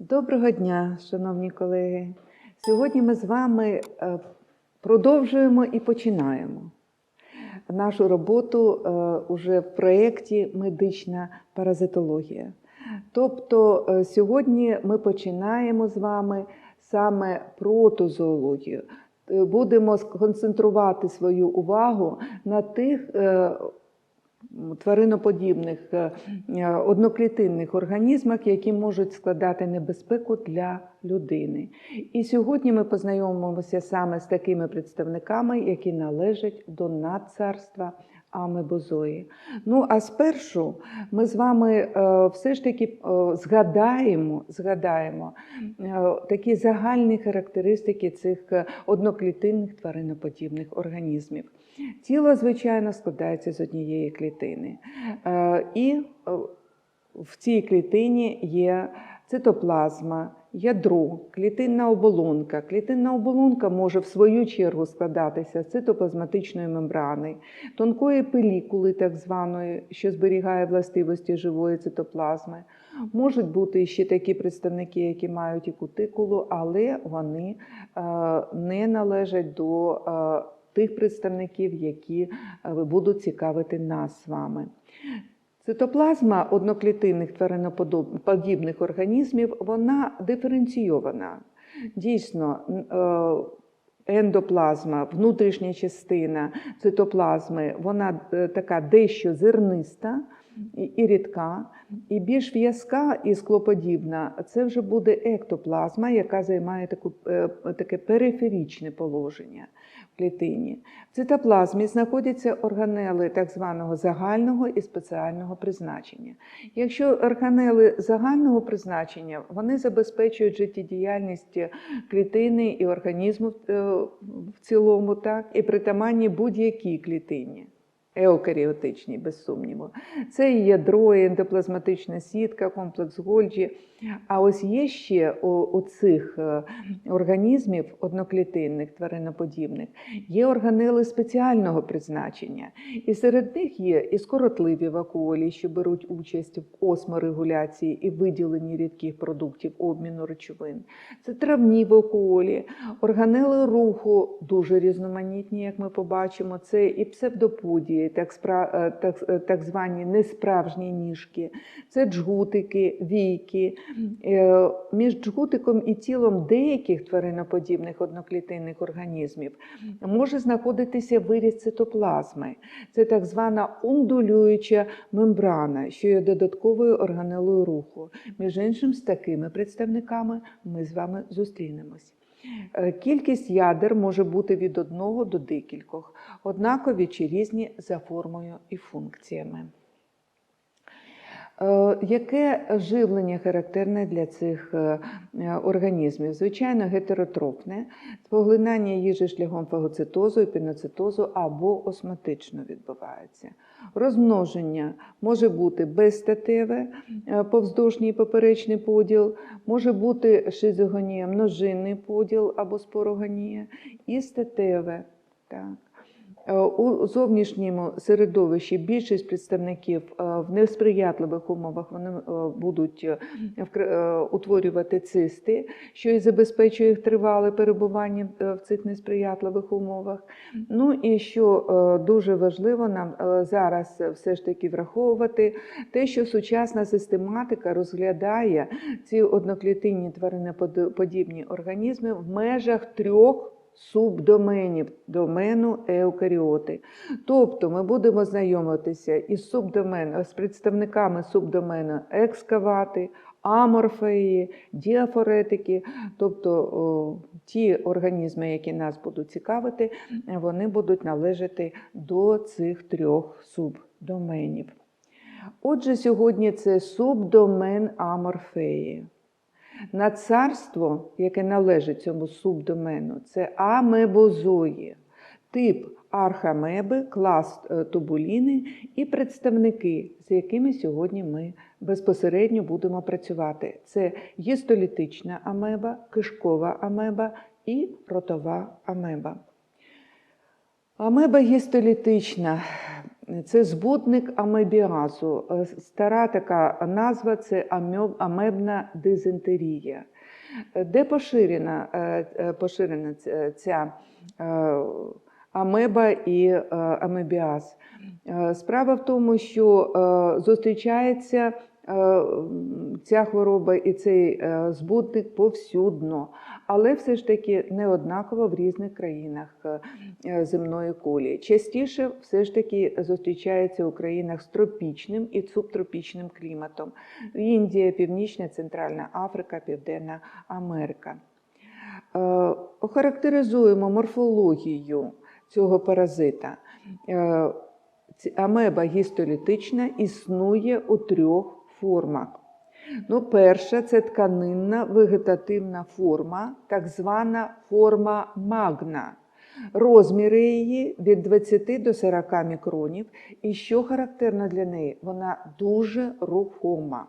Доброго дня, шановні колеги. Сьогодні ми з вами е, продовжуємо і починаємо нашу роботу е, уже в проєкті Медична паразитологія. Тобто е, сьогодні ми починаємо з вами саме протозоологію. Будемо концентрувати свою увагу на тих твариноподібних е, е, одноклітинних організмах, які можуть складати небезпеку для людини. І сьогодні ми познайомимося саме з такими представниками, які належать до надцарства амебозої. Ну а спершу ми з вами е, все ж таки е, згадаємо, згадаємо е, такі загальні характеристики цих одноклітинних твариноподібних організмів. Тіло, звичайно, складається з однієї клітини. І в цій клітині є цитоплазма, ядро, клітинна оболонка. Клітинна оболонка може в свою чергу складатися з цитоплазматичної мембрани, тонкої пелікули, так званої, що зберігає властивості живої цитоплазми. Можуть бути ще такі представники, які мають і кутикулу, але вони е, не належать до е, тих представників, які е, будуть цікавити нас з вами. Цитоплазма одноклітинних твариноподібних організмів вона диференційована. Дійсно, е, ендоплазма, внутрішня частина цитоплазми, вона е, така дещо зерниста і- рідка, і більш в'язка і склоподібна це вже буде ектоплазма, яка займає таку, е, таке периферічне положення в клітині. В цитоплазмі знаходяться органели так званого загального і спеціального призначення. Якщо органели загального призначення, вони забезпечують життєдіяльність клітини і організму е, в цілому, так, і притаманні будь-якій клітині. Еукаріотичні, без сумніву. Це і ядро, ендоплазматична сітка, комплекс Гольджі. А ось є ще у, у цих е, організмів одноклітинних, твариноподібних, є органели спеціального призначення. І серед них є і скоротливі вакуолі, що беруть участь в осморегуляції і виділенні рідких продуктів обміну речовин. Це травні вакуолі, органели руху дуже різноманітні, як ми побачимо. Це і псевдоподії, так, е, так, е, так звані несправжні ніжки, це джгутики, війки. Е, Між джгутиком і тілом деяких твариноподібних одноклітинних організмів може знаходитися виріз цитоплазми. Це так звана ундулююча мембрана, що є додатковою органелою руху. Між іншим, з такими представниками ми з вами зустрінемось. Е, Кількість ядер може бути від одного до декількох, однакові чи різні за формою і функціями. Е, Яке живлення характерне для цих е, е, організмів? Звичайно, гетеротрофне, поглинання їжі шляхом фагоцитозу, епіноцитозу або осматично відбувається. Розмноження може бути безстатеве, повздовжній і поперечний поділ, може бути шизогонія, множинний поділ або спорогонія, і статеве. Так. Е, У зовнішньому середовищі більшість представників е, в несприятливих умовах вони е, будуть утворювати цисти, що і забезпечує їх тривале перебування в цих несприятливих умовах. Ну і що дуже важливо нам зараз все ж таки враховувати, те, що сучасна систематика розглядає ці одноклітинні твариноподібні організми в межах трьох субдоменів домену еукаріоти. Тобто ми будемо знайомитися із субдомен, з представниками субдомену екскавати, аморфеї, діафоретики, тобто о, ті організми, які нас будуть цікавити, вони будуть належати до цих трьох субдоменів. Отже, сьогодні це субдомен аморфеї. На царство, яке належить цьому субдомену, це амебозої, тип архамеби, клас е, тубуліни і представники, з якими сьогодні ми безпосередньо будемо працювати. Це гістолітична амеба, кишкова амеба і ротова амеба. Амеба гістолітична Це збутник амебіазу. Е, Стара така назва це амебна дизентерія. Е, Де поширена, е, поширена ця амеба і амебіаз? Справа в тому, що зустрічається ця хвороба і цей збутник повсюдно, але все ж таки не однаково в різних країнах е, е, земної кулі. Частіше все ж таки зустрічається у країнах з тропічним і субтропічним кліматом. Індія, Північна, Центральна Африка, Південна Америка. Е, Охарактеризуємо морфологію цього паразита. Амеба гістолітична існує у трьох формах. Ну, перша це тканинна вегетативна форма, так звана форма магна. Розміри її від 20 до 40 мікронів. І що характерно для неї, вона дуже рухома.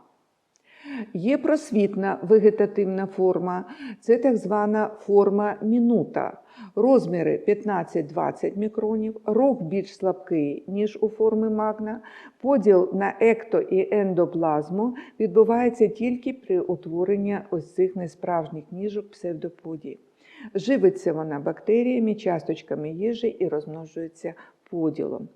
Є просвітна вегетативна форма, це так звана форма мінута. Розміри 15-20 мікронів, рог більш слабкий, ніж у форми магна. Поділ на екто і ендоплазму відбувається тільки при утворенні ось цих несправжніх ніжок псевдоподій. Живиться вона бактеріями, часточками їжі і розмножується поділом.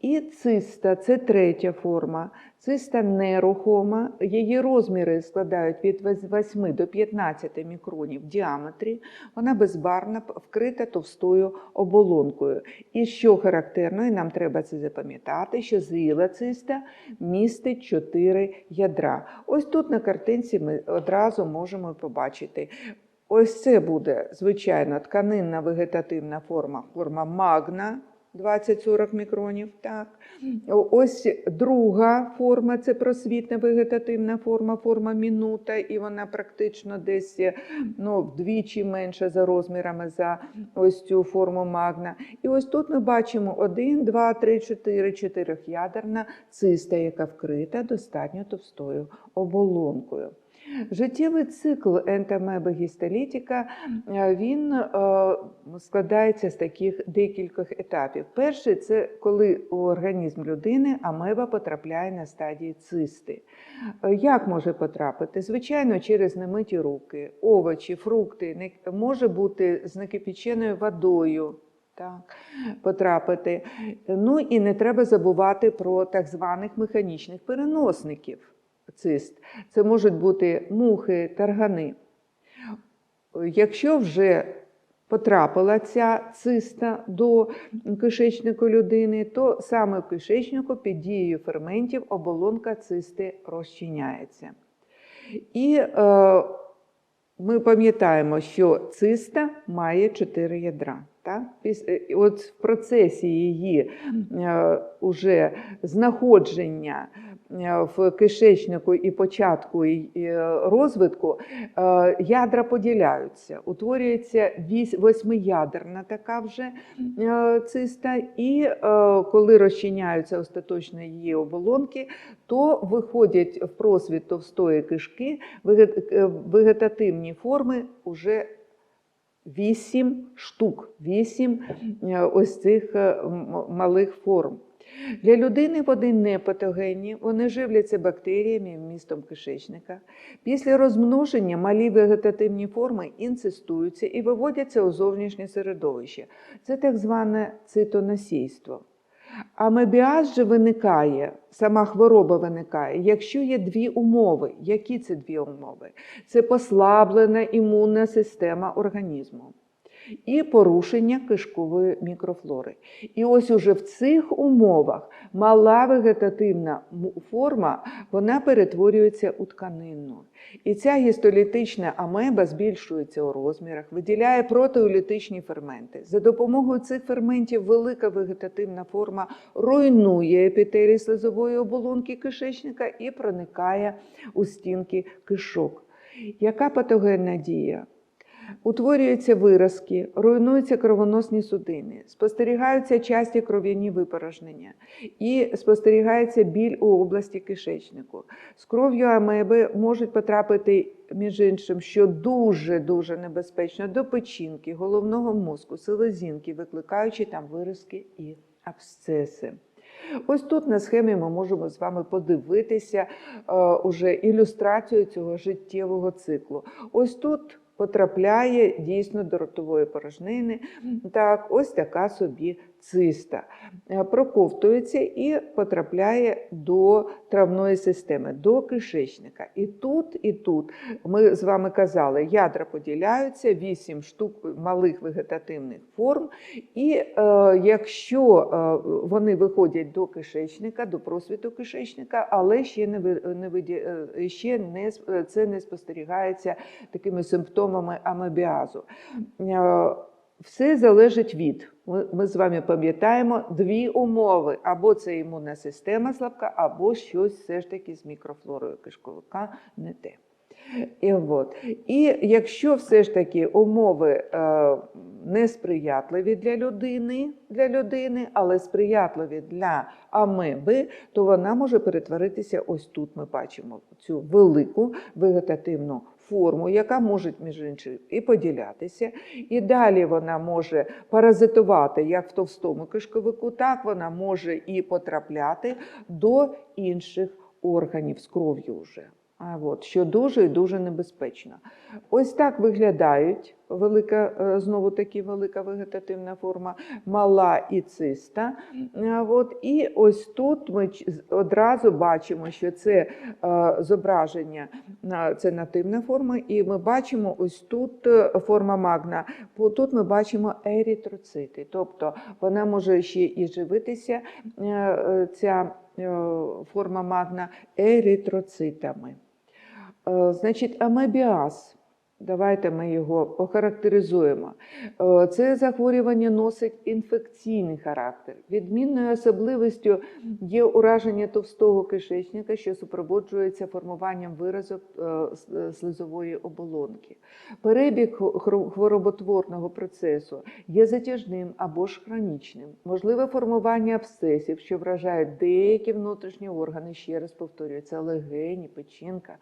І циста це третя форма. Циста нерухома. Її розміри складають від 8 до 15 мікронів в діаметрі. Вона безбарна, вкрита товстою оболонкою. І що характерно, і нам треба це запам'ятати, що зріла циста містить 4 ядра. Ось тут на картинці ми одразу можемо побачити. Ось це буде, звичайно, тканинна вегетативна форма, форма магна. 20-40 мікронів. Так. Ось друга форма це просвітна вегетативна форма, форма мінута, і вона практично десь ну, вдвічі менша за розмірами за ось цю форму магна. І ось тут ми бачимо 1, 2, 3, 4, чотирьохядерна циста, яка вкрита достатньо товстою оболонкою. Життєвий цикл ентамебогістолітіка е, він е, складається з таких декількох етапів. Перший це коли у організм людини амеба потрапляє на стадії цисти. Е, Як може потрапити? Звичайно, через немиті руки, овочі, фрукти, може бути з накипіченою водою. Так, потрапити. Ну і не треба забувати про так званих механічних переносників цист. Це можуть бути мухи, таргани. Якщо вже потрапила ця циста до кишечнику людини, то саме в кишечнику під дією ферментів оболонка цисти розчиняється. І е, ми пам'ятаємо, що циста має чотири ядра. Так? Е, От в процесі її е, уже знаходження в кишечнику і початку і, е, розвитку е, ядра поділяються. Утворюється восьмиядерна така вже е, циста, і е, коли розчиняються остаточно її оболонки, то виходять в просвіт товстої кишки е, вегетативні форми уже вісім штук, вісім е, ось цих е, малих форм. Для людини вони не патогенні, вони живляться бактеріями вмістом кишечника. Після розмноження малі вегетативні форми інцестуються і виводяться у зовнішнє середовище. Це так зване цитоносійство. Амебіаз же виникає, сама хвороба виникає, якщо є дві умови. Які це дві умови? Це послаблена імунна система організму і порушення кишкової мікрофлори. І ось уже в цих умовах мала вегетативна форма вона перетворюється у тканинну. І ця гістолітична амеба збільшується у розмірах, виділяє протеолітичні ферменти. За допомогою цих ферментів велика вегетативна форма руйнує епітелій слизової оболонки кишечника і проникає у стінки кишок. Яка патогенна дія? Утворюються виразки, руйнуються кровоносні судини, спостерігаються часті кров'яні випорожнення і спостерігається біль у області кишечнику. З кров'ю амеби можуть потрапити, між іншим, що дуже-дуже небезпечно, до печінки, головного мозку, селезінки, викликаючи там виразки і абсцеси. Ось тут на схемі ми можемо з вами подивитися е, уже ілюстрацію цього життєвого циклу. Ось тут потрапляє дійсно до ротової порожнини. Так, ось така собі циста. Е, Проковтується і потрапляє до травної системи, до кишечника. І тут, і тут ми з вами казали, ядра поділяються, 8 штук малих вегетативних форм. І е, якщо е, вони виходять до кишечника, до просвіту кишечника, але ще не, не, е, ще не це не спостерігається такими симптомами амебіазу. Все залежить від. Ми, з вами пам'ятаємо дві умови: або це імунна система слабка, або щось все ж таки з мікрофлорою кишковика не те. І, от. і якщо все ж таки умови е, несприятливі для людини, для людини, але сприятливі для амеби, то вона може перетворитися ось тут. Ми бачимо цю велику вегетативну форму, яка може, між іншим, і поділятися. І далі вона може паразитувати як в товстому кишковику, так вона може і потрапляти до інших органів з кров'ю вже. От, що дуже і дуже небезпечно. Ось так виглядають велика, е, знову таки велика вегетативна форма, мала і циста. От, і ось тут ми одразу бачимо, що це е, зображення, це нативна форма, і ми бачимо ось тут е, форма магна. Тут ми бачимо ерітроцити, тобто вона може ще і живитися, ця форма магна еритроцитами. Е, амебиаз амебіаз. Давайте ми його охарактеризуємо. Е, Це захворювання носить інфекційний характер. Відмінною особливістю є ураження товстого кишечника, що супроводжується формуванням виразок е, слизової оболонки. Перебіг хвороботворного процесу є затяжним або ж хронічним. Можливе формування абсцесів, що вражають деякі внутрішні органи, ще раз повторюю, це легені, печінка.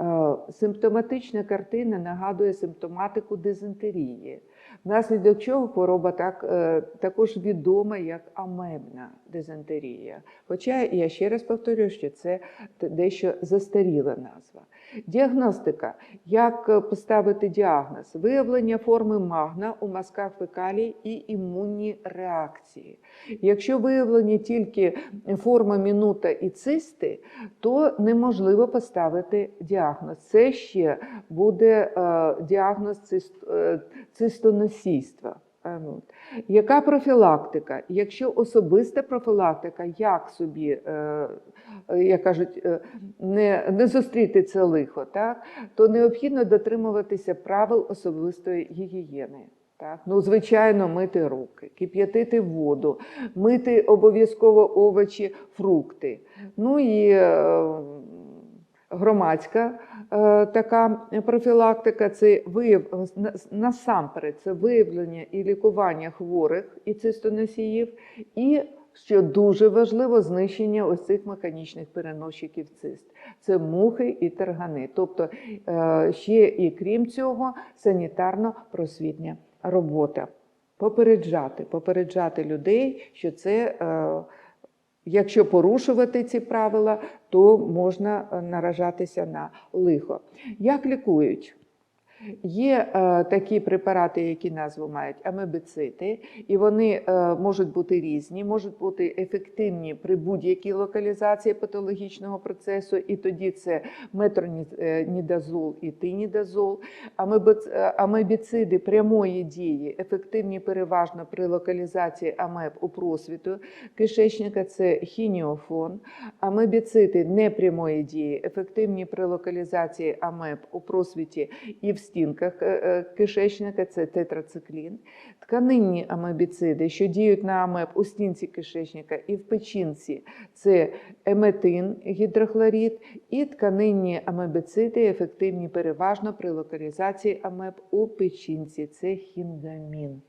Е, Симптоматична картина нагадує симптоматику дизентерії, внаслідок чого хвороба так, е, також відома як амебна дизентерія. Хоча я ще раз повторюю, що це дещо застаріла назва. Діагностика. Як е, поставити діагноз? Виявлення форми магна у мазках фекалій і імунні реакції. Якщо виявлені тільки форма мінута і цисти, то неможливо поставити діагноз. Це ще буде е, діагноз цист, Е, ну, Яка профілактика? Якщо особиста профілактика, як собі, е, як кажуть, е, не, не зустріти це лихо, так, то необхідно дотримуватися правил особистої гігієни. Так? Ну, звичайно, мити руки, кип'ятити воду, мити обов'язково овочі, фрукти. Ну і е, громадська е, така профілактика це вияв... насамперед це виявлення і лікування хворих і цистоносіїв, і що дуже важливо, знищення ось цих механічних переносчиків цист. Це мухи і тергани. Тобто е, ще і крім цього, санітарно-просвітня робота. Попереджати, попереджати людей, що це. Якщо порушувати ці правила, то можна е, наражатися на лихо. Як лікують? Є е, такі препарати, які назву мають амебицити, і вони е, можуть бути різні, можуть бути ефективні при будь-якій локалізації патологічного процесу, і тоді це метронідазол і тинідазол. Е, Амебіциди прямої дії ефективні переважно при локалізації амеб у просвіту кишечника це хініофон. Амебіцити непрямої дії ефективні при локалізації амеб у просвіті і в стінках е, е, кишечника це тетрациклін. Тканинні амебіциди, що діють на амеб у стінці кишечника і в печінці, це еметин, гідрохлорід, і тканинні амебіциди ефективні переважно при локалізації амеб у печінці, це хінгамін.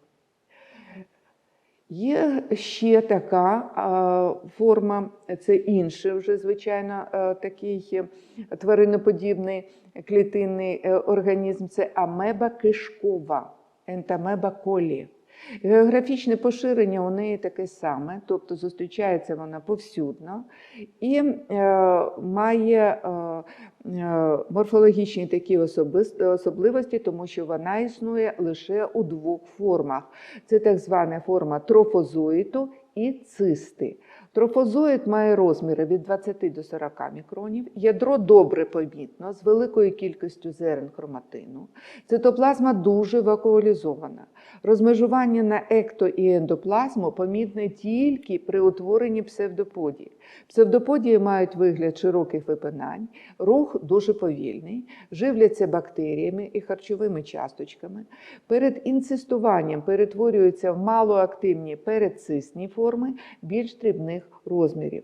Є ще така форма, це інший вже, звичайно, е, такий е, твариноподібний клітинний е, організм, це амеба кишкова, ентамеба колі. Географічне поширення у неї таке саме, тобто зустрічається вона повсюдно і має морфологічні такі особливості, тому що вона існує лише у двох формах. Це так звана форма трофозоїту і цисти. Трофозоїд має розміри від 20 до 40 мікронів, ядро добре помітно, з великою кількістю зерен хроматину. Цитоплазма дуже вакуалізована. Розмежування на екто і ендоплазму помітне тільки при утворенні псевдоподії. Псевдоподії мають вигляд широких випинань, рух дуже повільний, живляться бактеріями і харчовими часточками. Перед інцистуванням перетворюються в малоактивні передцисні форми більш дрібних розмірів.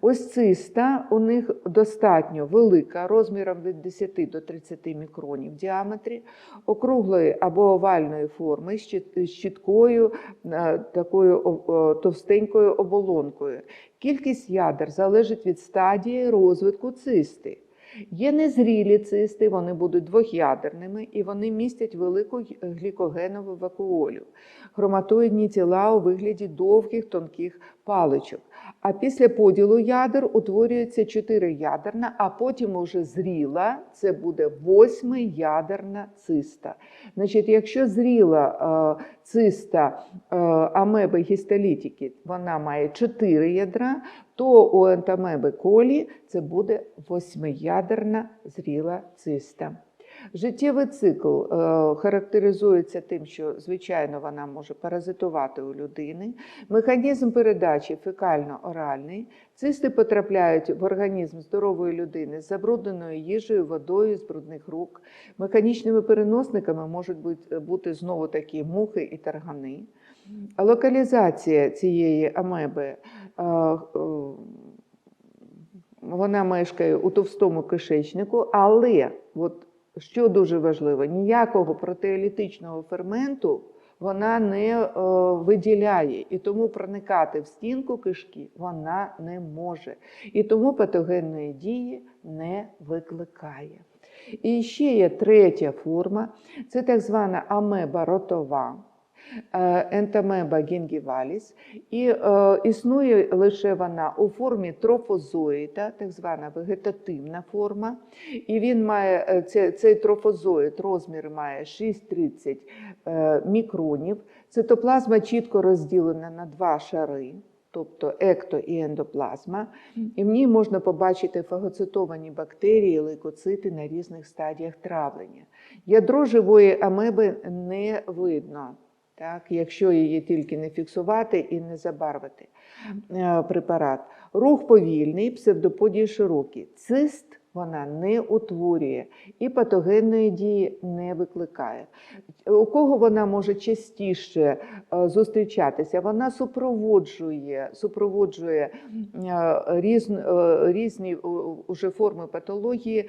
Ось циста у них достатньо велика, розміром від 10 до 30 мікронів в діаметрі, округлої або овальної форми з чіт- чіткою е, такою товстенькою оболонкою. Кількість ядер залежить від стадії розвитку цисти. Є незрілі цисти, вони будуть двох'ядерними і вони містять велику глікогенову вакуолю, хроматоїдні тіла у вигляді довгих тонких паличок. А після поділу ядер утворюється чотириядерна, а потім уже зріла, це буде восьмиядерна циста. Значить, якщо зріла е, циста е, амеби гістолітики, вона має чотири ядра, то у ентамеби колі це буде восьмиядерна зріла циста. Життєвий цикл е, характеризується тим, що, звичайно, вона може паразитувати у людини. Механізм передачі фекально-оральний. Цисти потрапляють в організм здорової людини з забрудненою їжею, водою, з брудних рук. Механічними переносниками можуть бути, знову такі мухи і таргани. Локалізація цієї амеби е, е, вона мешкає у товстому кишечнику, але от, що дуже важливо, ніякого протеолітичного ферменту вона не е, виділяє, і тому проникати в стінку кишки вона не може. І тому патогенної дії не викликає. І ще є третя форма, це так звана амеба ротова. Е, Ентамеба гінгіваліс, і е, існує лише вона у формі трофозоїда, так звана вегетативна форма. І він має е, цей трофозоїд розмір має 6,30 е, мікронів. Цитоплазма чітко розділена на два шари. Тобто екто і ендоплазма, і в ній можна побачити фагоцитовані бактерії, лейкоцити на різних стадіях травлення. Ядро живої амеби не видно, так, якщо її тільки не фіксувати і не забарвити е, препарат. Рух повільний, псевдоподії широкі. Цист вона не утворює і патогенної дії не викликає. У кого вона може частіше е, зустрічатися? Вона супроводжує, супроводжує е, різн, різні е, уже форми патології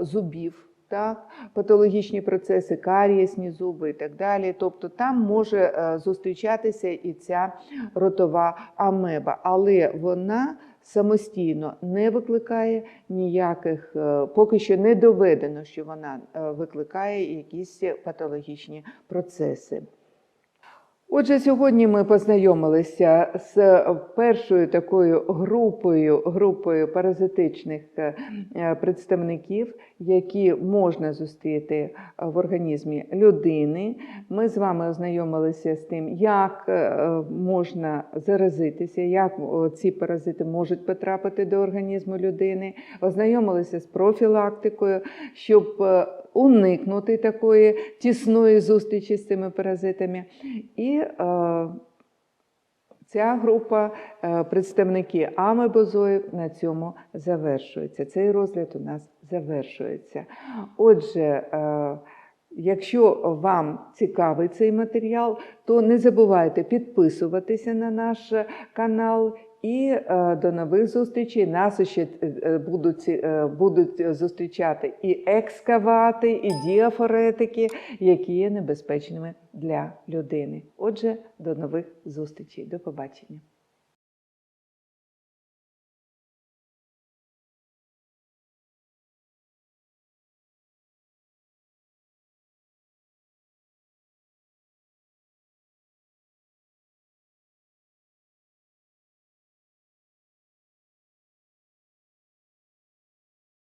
зубів. Так, патологічні процеси, карієсні зуби і так далі. Тобто там може е, зустрічатися і ця ротова амеба, але вона самостійно не викликає ніяких, е, поки що не доведено, що вона е, викликає якісь патологічні процеси. Отже, сьогодні ми познайомилися з першою такою групою, групою паразитичних е, е, представників, які можна зустріти в організмі людини. Ми з вами ознайомилися з тим, як е, можна заразитися, як ці паразити можуть потрапити до організму людини. Ознайомилися з профілактикою, щоб уникнути такої тісної зустрічі з цими паразитами. І е, ця група е, представники амебозоїв на цьому завершується. Цей розгляд у нас завершується. Отже, е, Якщо вам цікавий цей матеріал, то не забувайте підписуватися на наш канал. І е, до нових зустрічей. Нас ще е, будуть, е, будуть зустрічати і екскавати, і діафоретики, які є небезпечними для людини. Отже, до нових зустрічей. До побачення.